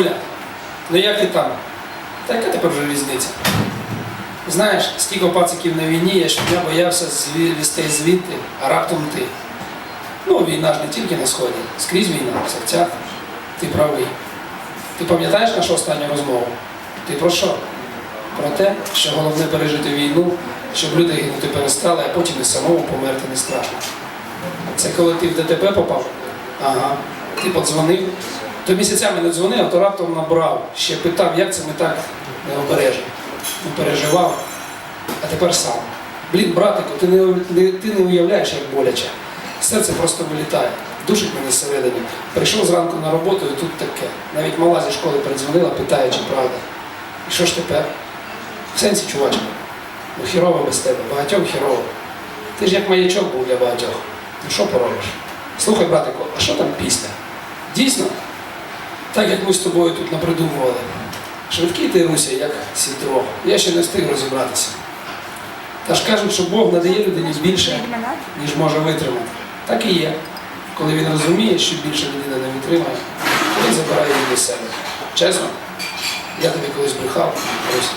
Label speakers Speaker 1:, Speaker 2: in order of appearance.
Speaker 1: Оля, ну як ти там? Та яка тепер вже різниця? Знаєш, стільки пациків на війні, я щодня боявся зві- вістей звідти, а раптом ти. Ну, війна ж не тільки на сході, скрізь війна, в серцях. Ти правий. Ти пам'ятаєш нашу останню розмову? Ти про що? Про те, що головне пережити війну, щоб люди гинути перестали, а потім і самому померти не страшно. Це коли ти в ДТП попав? Ага. Ти подзвонив. То місяцями не дзвонив, а то раптом набрав. Ще питав, як це ми так необережно. Не переживав, а тепер сам. Блін, братику, ти не, не, ти не уявляєш, як боляче. Серце просто вилітає, душить мене всередині. Прийшов зранку на роботу і тут таке. Навіть мала зі школи передзвонила, питає, чи правда. І що ж тепер? В сенсі, чувачка. Ну хірово без тебе, багатьом хірово. Ти ж як маячок був для багатьох. Ну що поробиш? Слухай, братику, а що там пісня? Дійсно? Так як ми з тобою тут напридумували. Швидкий ти Руся, як сітро. Я ще не встиг розібратися. Та ж кажуть, що Бог надає людині більше, ніж може витримати. Так і є. Коли він розуміє, що більше людина не витримає, то він забирає її до себе. Чесно, я тобі колись брехав, Русь.